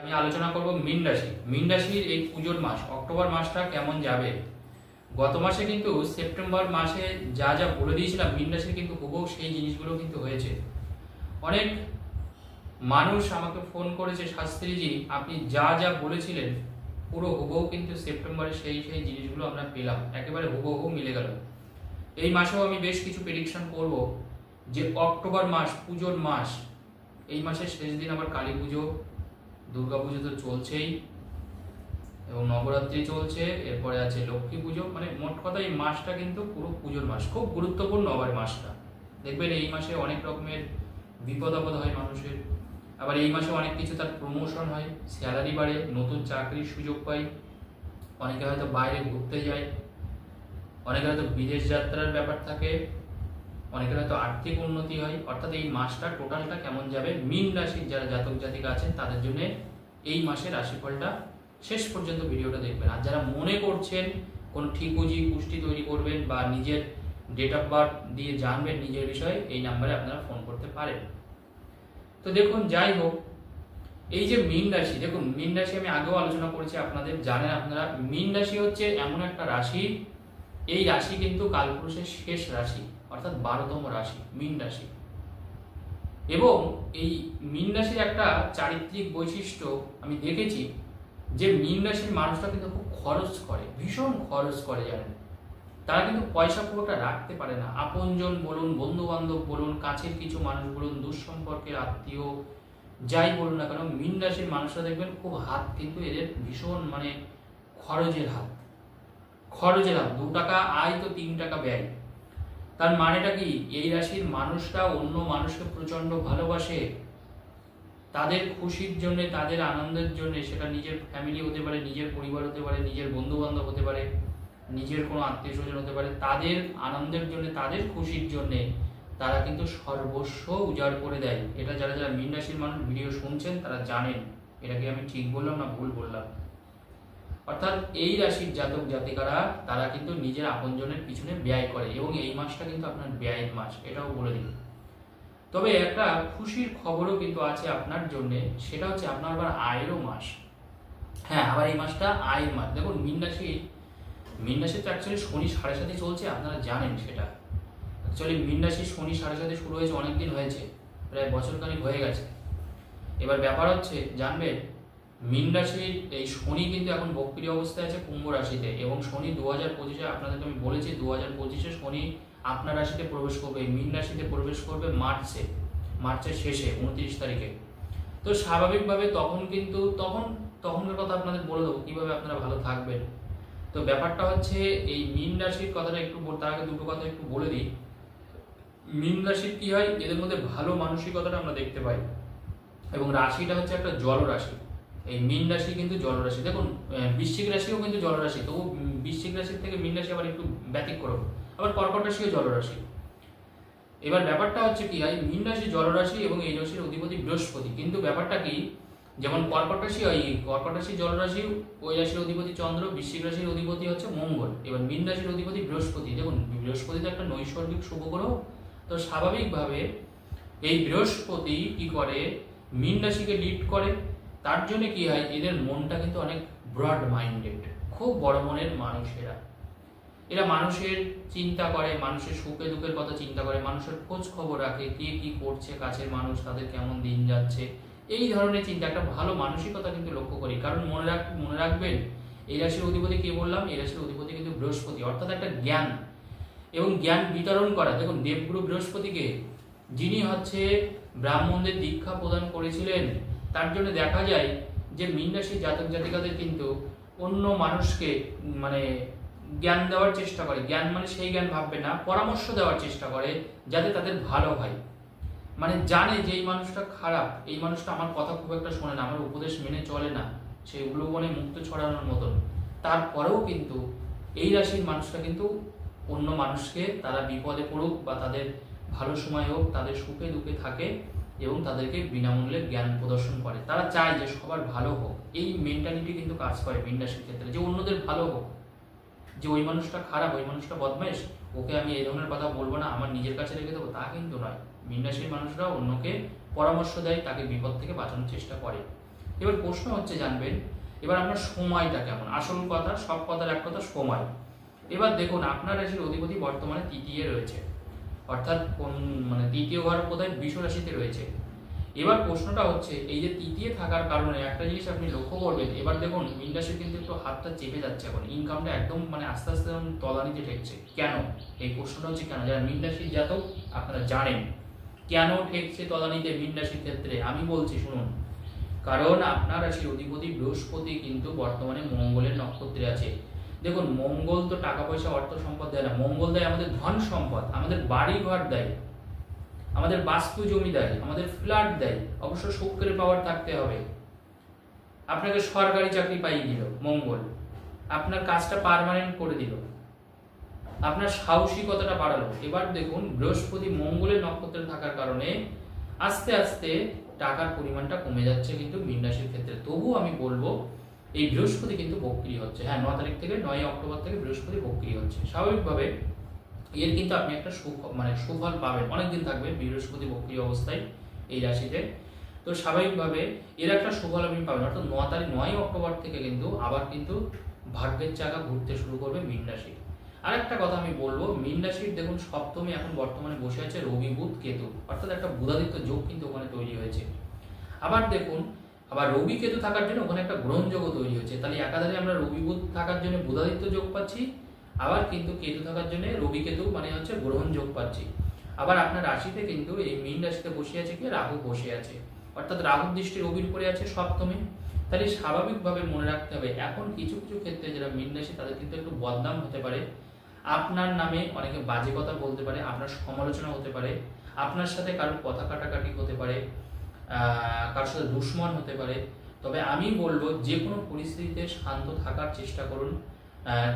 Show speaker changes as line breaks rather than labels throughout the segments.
আমি আলোচনা করব মীন রাশি। মীন রাশির এই পুজোর মাস, অক্টোবর মাসটা কেমন যাবে? গত মাসে কিন্তু সেপ্টেম্বর মাসে যা যা বলে দিয়েছিলাম, মীন রাশির কিন্তু হুবহু সেই জিনিসগুলো কিন্তু হয়েছে। অনেক মানুষ আমাকে ফোন করেছে, শাস্ত্রীজি, আপনি যা যা বলেছিলেন, পুরো হুবহু কিন্তু সেপ্টেম্বরে সেই সেই জিনিসগুলো আমরা পেলাম। একেবারে হুবহু মিলে গেল। এই মাসেও আমি বেশ কিছু প্রেডিকশন করব যে অক্টোবর মাস, পুজোর মাস, এই মাসের শেষ দিন আবার কালী পুজো পুজো তো চলছেই এবং নবরাত্রি চলছে, এরপরে আছে লক্ষ্মী পুজো। মানে মোট কথা এই মাসটা কিন্তু পুরো পুজোর মাস, খুব গুরুত্বপূর্ণ আবার মাসটা। দেখবেন এই মাসে অনেক রকমের বিপদ আপদ হয় মানুষের। আবার এই মাসে অনেক কিছু তার প্রমোশন হয় স্যালারি বাড়ে, নতুন চাকরির সুযোগ পাই অনেকে হয়তো বাইরে ঘুরতে যায়, অনেকে হয়তো বিদেশ যাত্রার ব্যাপার থাকে। অনেকের হয়তো আর্থিক উন্নতি হয়, অর্থাৎ এই মাসটা টোটালটা কেমন যাবে? মিন রাশির যারা জাতক জাতিকা আছেন, তাদের জন্য এই মাসের রাশিফলটা শেষ পর্যন্ত ভিডিওটা দেখবেন। আর যারা মনে করছেন কোন ঠিকুজি পুষ্টি তৈরি করবেন বা নিজের ডেট অফ বার্থ দিয়ে জানবেন নিজের বিষয়ে, এই নাম্বারে আপনারা ফোন করতে পারেন। তো দেখুন, যাই হোক, এই যে মীন রাশি, দেখুন, মীন রাশি আমি আগেও আলোচনা করেছি, আপনাদের জানেন আপনারা, মীন রাশি হচ্ছে এমন একটা রাশি, এই রাশি কিন্তু কালপুরুষের শেষ রাশি। অর্থাৎ বারোতম রাশি, মীন রাশি। এবং এই মীন রাশির একটা চারিত্রিক বৈশিষ্ট্য আমি দেখেছি যে মীন রাশির মানুষরা কিন্তু খুব খরচ করে, ভীষণ খরচ করে জানেন। তারা কিন্তু পয়সা পুরোটা রাখতে পারে না। আপনজন বলুন বন্ধু বান্ধব বলুন, কাছের কিছু মানুষ বলুন দুঃসম্পর্কের আত্মীয়, যাই বলুন না কেন, মীন রাশির মানুষরা দেখবেন খুব হাত কিন্তু এদের ভীষণ মানে খরচের হাত। খরচের হাত, দু টাকা আয় তো তিন টাকা ব্যয়। তার মানেটা কি? এই রাশির মানুষরা অন্য মানুষকে প্রচণ্ড ভালোবাসে, তাদের খুশির জন্য, তাদের আনন্দের জন্য, সেটা নিজের ফ্যামিলি হতে পারে, নিজের পরিবার হতে পারে, নিজের বন্ধু বান্ধব হতে পারে, নিজের কোনো আত্মীয় স্বজন হতে পারে, তাদের আনন্দের জন্য, তাদের খুশির জন্য তারা কিন্তু সর্বস্ব উজাড় করে দেয়। এটা যারা যারা মীন রাশির মানুষ ভিডিও শুনছেন, তারা জানেন। এটাকে আমি ঠিক বললাম না ভুল বললাম? অর্থাৎ এই রাশির জাতক জাতিকারা, তারা কিন্তু নিজের আপনজনের পিছনে ব্যয় করে এবং এই মাসটা কিন্তু আপনার ব্যয়ের মাস, এটাও বলে দিই তবে একটা খুশির খবরও কিন্তু আছে আপনার জন্য, সেটা হচ্ছে আপনার আবার আয়েরও মাস। হ্যাঁ আবার এই মাসটা আয়ের মাস। দেখুন, মীন রাশি, মীন রাশিতে অ্যাকচুয়ালি শনি সাড়ে সাথে চলছে, আপনারা জানেন সেটা। অ্যাকচুয়ালি মীন রাশির শনি সাড়ে সাথে শুরু হয়েছে অনেক দিন হয়েছে, প্রায় বছরখানিক হয়ে গেছে। এবার ব্যাপার হচ্ছে, জানবেন মীন রাশির এই শনি কিন্তু এখন বক্রি অবস্থায় আছে কুম্ভ রাশিতে এবং শনি দু হাজার পঁচিশে আপনাদেরকে আমি বলেছি দু হাজার পঁচিশে শনি আপনার রাশিতে প্রবেশ করবে মীন রাশিতে প্রবেশ করবে মার্চে, মার্চের শেষে, উনত্রিশ তারিখে। তো স্বাভাবিকভাবে তখন কিন্তু, তখন, তখনকার কথা আপনাদের বলে দেবো কীভাবে আপনারা ভালো থাকবেন। তো ব্যাপারটা হচ্ছে এই মীন রাশির কথাটা একটু তার আগে দুটো কথা একটু বলে দিই। মীন রাশির কী হয়? এদের মধ্যে ভালো মানসিকতাটা আমরা দেখতে পাই। এবং রাশিটা হচ্ছে একটা জল রাশি এই মীন রাশি কিন্তু জলরাশি। দেখুন বৃশ্চিক রাশিও কিন্তু জলরাশি, তবু বৃশ্চিক রাশির থেকে মীন রাশি আবার একটু ব্যতিক্রম। আবার কর্কট রাশিও জলরাশি। এবার ব্যাপারটা হচ্ছে কি হয় মীন রাশি জলরাশি এবং এই রাশির অধিপতি বৃহস্পতি। কিন্তু ব্যাপারটা কি, যেমন কর্কট রাশি হয় কর্কট রাশি জলরাশি ওই রাশির অধিপতি চন্দ্র, বৃশ্চিক রাশির অধিপতি হচ্ছে মঙ্গল। এবার মীন রাশির অধিপতি বৃহস্পতি। দেখুন, বৃহস্পতি তো একটা নৈসর্গিক শুভ গ্রহ। তো স্বাভাবিকভাবে এই বৃহস্পতি কি করে, মীন রাশিকে লিড করে তার জন্য কি হয়, এদের মনটা কিন্তু অনেক ব্রড মাইন্ডেড খুব বড় মনের মানুষেরা। এরা মানুষের চিন্তা করে, মানুষের সুখে দুঃখের কথা চিন্তা করে, মানুষের খোঁজ খবর রাখে, কে কি করছে, কাছের মানুষ, তাদের কেমন দিন যাচ্ছে। এই ধরনের চিন্তা, একটা ভালো মানসিকতা কিন্তু লক্ষ্য করি। কারণ মনে রাখ, মনে রাখবেন, এই রাশির অধিপতি কে বললাম? এই রাশির অধিপতি কিন্তু বৃহস্পতি, অর্থাৎ একটা জ্ঞান। এবং জ্ঞান বিতরণ করা, দেখুন দেবগুরু বৃহস্পতিকে, যিনি হচ্ছে ব্রাহ্মণদের দীক্ষা প্রদান করেছিলেন তার জন্য দেখা যায় যে মীন জাতক জাতিকাদের কিন্তু অন্য মানুষকে মানে জ্ঞান দেওয়ার চেষ্টা করে। জ্ঞান মানে সেই জ্ঞান ভাববে না, পরামর্শ দেওয়ার চেষ্টা করে যাতে তাদের ভালো হয়। মানে জানে যে এই মানুষটা খারাপ, এই মানুষটা আমার কথা খুব একটা শোনে না, আমার উপদেশ মেনে চলে না সেই উলুবনে মুক্ত ছড়ানোর মতন। তারপরেও কিন্তু এই রাশির মানুষটা কিন্তু অন্য মানুষকে তারা বিপদে পড়ুক বা তাদের ভালো সময় হোক, তাদের সুখে দুঃখে থাকে এবং তাদেরকে বিনামূল্যে জ্ঞান প্রদর্শন করে। তারা চায় যে সবার ভালো হোক। এই মেন্টালিটি কিন্তু কাজ করে বিন্যাসের ক্ষেত্রে, যে অন্যদের ভালো হোক। যে ওই মানুষটা খারাপ, ওই মানুষটা বদমাইশ, ওকে আমি এই ধরনের কথা বলব না, আমার নিজের কাছে রেখে দেবো, তা কিন্তু নয়। বিন্যাসী মানুষরা অন্যকে পরামর্শ দেয়, তাকে বিপদ থেকে বাঁচানোর চেষ্টা করে। এবার প্রশ্ন হচ্ছে, জানবেন, এবার আপনার সময়টা কেমন? আসল কথা, সব কথার এক কথা, সময়। এবার দেখুন, আপনার রাশির অধিপতি বর্তমানে তৃতীয় রয়েছে অর্থাৎ কোন মানে তৃতীয় ঘর কোথায়? বিশ্ব রাশিতে রয়েছে। এবার প্রশ্নটা হচ্ছে, এই যে তৃতীয় থাকার কারণে একটা জিনিস আপনি লক্ষ্য করবেন, এবার দেখুন, মিন রাশির কিন্তু একটু হাতটা চেপে যাচ্ছে এখন। ইনকামটা একদম মানে আস্তে আস্তে তলানিতে ঠেকছে। কেন? এই প্রশ্নটা হচ্ছে কেন? যারা মিন রাশির জাতক, আপনারা জানেন। কেন ঠেকছে তলানিতে মিন রাশির ক্ষেত্রে? আমি বলছি, শুনুন। কারণ আপনার রাশির অধিপতি বৃহস্পতি কিন্তু বর্তমানে মঙ্গলের নক্ষত্রে আছে। দেখুন, মঙ্গল তো টাকা, পয়সা, অর্থ সম্পদ দেয় না। মঙ্গল দেয় আমাদের ধন সম্পদ, আমাদের বাড়ি ঘর দেয়। আমাদের বাস্তু জমি দেয়, আমাদের ফ্ল্যাট দেয়। অবশ্য শুক্রের পাওয়ার থাকতে হবে। আপনাকে সরকারি চাকরি পাইয়ে দিল, মঙ্গল। আপনার কাজটা পার্মানেন্ট করে দিল। আপনার সাহসিকতাটা বাড়ালো। এবার দেখুন, বৃহস্পতি মঙ্গলের নক্ষত্রে থাকার কারণে আস্তে আস্তে টাকার পরিমাণটা কমে যাচ্ছে কিন্তু রাশির ক্ষেত্রে। তবু আমি বলব এই বৃহস্পতি কিন্তু বক্রি হচ্ছে। হ্যাঁ ন তারিখ থেকে নয় অক্টোবর থেকে বৃহস্পতি বক্রি হচ্ছে। স্বাভাবিকভাবে এর কিন্তু আপনি একটা সুফ মানে সুফল পাবেন। অনেকদিন থাকবে বৃহস্পতি বক্রি অবস্থায় এই রাশিতে। তো স্বাভাবিকভাবে এর একটা সুফল আপনি পাবেন। অর্থাৎ ন তারিখ নয় অক্টোবর থেকে কিন্তু আবার কিন্তু ভাগ্যের চাকা ঘুরতে শুরু করবে মীন রাশি। আর একটা কথা আমি বলব, মীন রাশির দেখুন, সপ্তমী এখন বর্তমানে বসে আছে রবি বুধ কেতু। অর্থাৎ একটা বুধাদিত্য যোগ কিন্তু ওখানে তৈরি হয়েছে। আবার দেখুন আবার রবি কেতু থাকার জন্য ওখানে একটা গ্রহণযোগও তৈরি হচ্ছে। তাহলে একাধারে আমরা রবি বুধ থাকার জন্য বুধাদিত্য যোগ পাচ্ছি, আবার কিন্তু কেতু থাকার জন্য রবি কেতু মানে হচ্ছে গ্রহণ যোগ পাচ্ছি। আবার আপনার রাশিতে কিন্তু এই মীন রাশিতে বসে আছে কি? রাহু বসে আছে। অর্থাৎ রাহু দৃষ্টি রবির উপরে আছে সপ্তমে। তাহলে স্বাভাবিকভাবে মনে রাখতে হবে, এখন কিছু কিছু ক্ষেত্রে যারা মীন রাশি তাদের কিন্তু একটু বদনাম হতে পারে। আপনার নামে অনেকে বাজে কথা বলতে পারে, আপনার সমালোচনা হতে পারে, আপনার সাথে কারোর কথা কাটাকাটি হতে পারে কারোর সাথে দুশ্মন হতে পারে, তবে আমি বলব যে কোনো পরিস্থিতিতে শান্ত থাকার চেষ্টা করুন।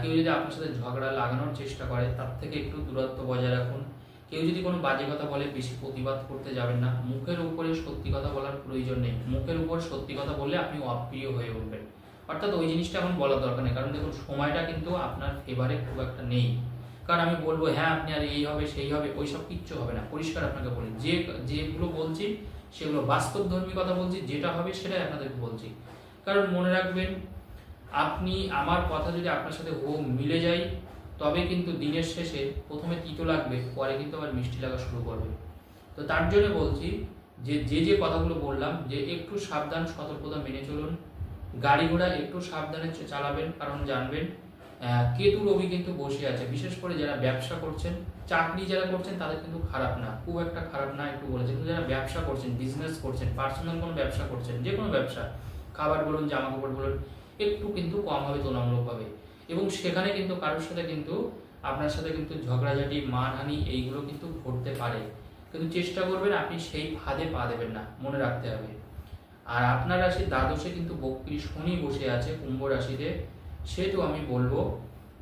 কেউ যদি আপনার সাথে ঝগড়া লাগানোর চেষ্টা করে, তার থেকে একটু দূরত্ব বজায় রাখুন। কেউ যদি কোনো বাজে কথা বলে, বেশি প্রতিবাদ করতে যাবেন না। মুখের উপরে সত্যি কথা বলার প্রয়োজন নেই। মুখের উপর সত্যি কথা বললে আপনি অপ্রিয় হয়ে উঠবেন। অর্থাৎ ওই জিনিসটা এখন বলার দরকার নেই। কারণ দেখুন, সময়টা কিন্তু আপনার ফেভারে খুব একটা নেই। কারণ আমি বলব হ্যাঁ আপনি আর এই হবে, সেই হবে ওই সব কিচ্ছু হবে না। পরিষ্কার আপনাকে বলি, যে, যেগুলো বলছি, সেগুলো বাস্তব ধর্মী কথা বলছি, যেটা হবে সেটাই আপনাদেরকে বলছি। কারণ মনে রাখবেন, আপনি, আমার কথা যদি আপনার সাথে ও মিলে যায়, তবে কিন্তু দিনের শেষে প্রথমে তিতো লাগবে, পরে কিন্তু আবার মিষ্টি লাগা শুরু করবে। তো তার জন্য বলছি যে যে যে কথাগুলো বললাম, যে, একটু সাবধান, সতর্কতা মেনে চলুন। গাড়ি ঘোড়া একটু সাবধানে চালাবেন, কারণ জানবেন কেতু রবি কিন্তু বসে আছে। বিশেষ করে যারা ব্যবসা করছেন, চাকরি যারা করছেন, তাদের কিন্তু খারাপ না। খুব একটা খারাপ না একটু বলেছে কিন্তু যারা ব্যবসা করছেন বিজনেস করছেন পার্সোনাল কোনো ব্যবসা করছেন, যে কোনো ব্যবসা, খাবার বলুন, জামা কাপড় বলুন, একটু কিন্তু কম হবে তুলনামূলকভাবে এবং সেখানে কিন্তু কারোর সাথে কিন্তু, আপনার সাথে কিন্তু ঝগড়াঝাটি মানহানি এইগুলো কিন্তু ঘটতে পারে। কিন্তু চেষ্টা করবেন, আপনি সেই ফাঁদে পা দেবেন না। মনে রাখতে হবে। আর আপনার রাশির দ্বাদশে কিন্তু বক্রী শনি বসে আছে, কুম্ভ রাশিতে। সেহেতু আমি বলব,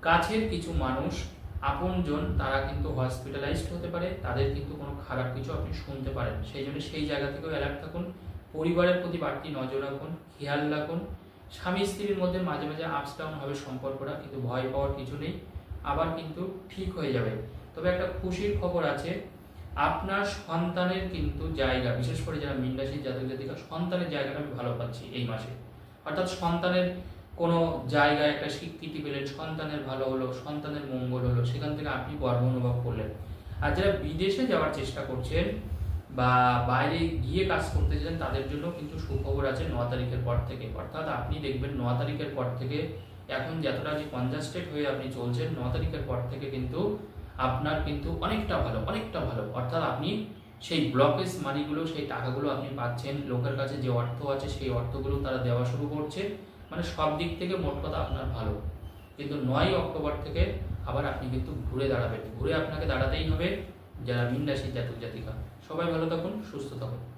কাছের কিছু মানুষ, আপনজন, তারা কিন্তু হসপিটালাইজড হতে পারে, তাদের কিন্তু কোনো খারাপ কিছু আপনি শুনতে পারেন সেই জন্য সেই জায়গা থেকেও অ্যালার্ট থাকুন, পরিবারের প্রতি বাড়তি নজর রাখুন, খেয়াল রাখুন। স্বামী স্ত্রীর মধ্যে মাঝে মাঝে আপস হবে সম্পর্কটা, কিন্তু ভয় পাওয়ার কিছু নেই, আবার কিন্তু ঠিক হয়ে যাবে। তবে একটা খুশির খবর আছে, আপনার সন্তানের কিন্তু জায়গা, বিশেষ করে যারা মিনরাশির জাতক জাতিকা সন্তানের জায়গাটা আমি ভালো পাচ্ছি এই মাসে। অর্থাৎ সন্তানের কোনো জায়গায় একটা স্বীকৃতি পেলেন, সন্তানের ভালো হলো, সন্তানের মঙ্গল হলো, সেখান থেকে আপনি গর্ব অনুভব করলেন। আর যারা বিদেশে যাওয়ার চেষ্টা করছেন বা বাইরে গিয়ে কাজ করতে চান তাদের জন্য কিন্তু সুখবর আছে ন তারিখের পর থেকে। অর্থাৎ আপনি দেখবেন ন তারিখের পর থেকে এখন যতটা যে কনজাস্টেড হয়ে আপনি চলছেন, ন তারিখের পর থেকে কিন্তু আপনার কিন্তু অনেকটা ভালো অনেকটা ভালো। অর্থাৎ আপনি সেই ব্লকেজ মানিগুলো, সেই টাকাগুলো আপনি পাচ্ছেন, লোকের কাছে যে অর্থ আছে, সেই অর্থগুলো তারা দেওয়া শুরু করছে। মানে সব দিক থেকে মোট কথা আপনার ভালো। কিন্তু নয় অক্টোবর থেকে আবার আপনি কিন্তু ঘুরে দাঁড়াবেন। ঘুরে আপনাকে দাঁড়াতেই হবে যারা মিন রাশির জাতক জাতিকা সবাই ভালো থাকুন, সুস্থ থাকুন।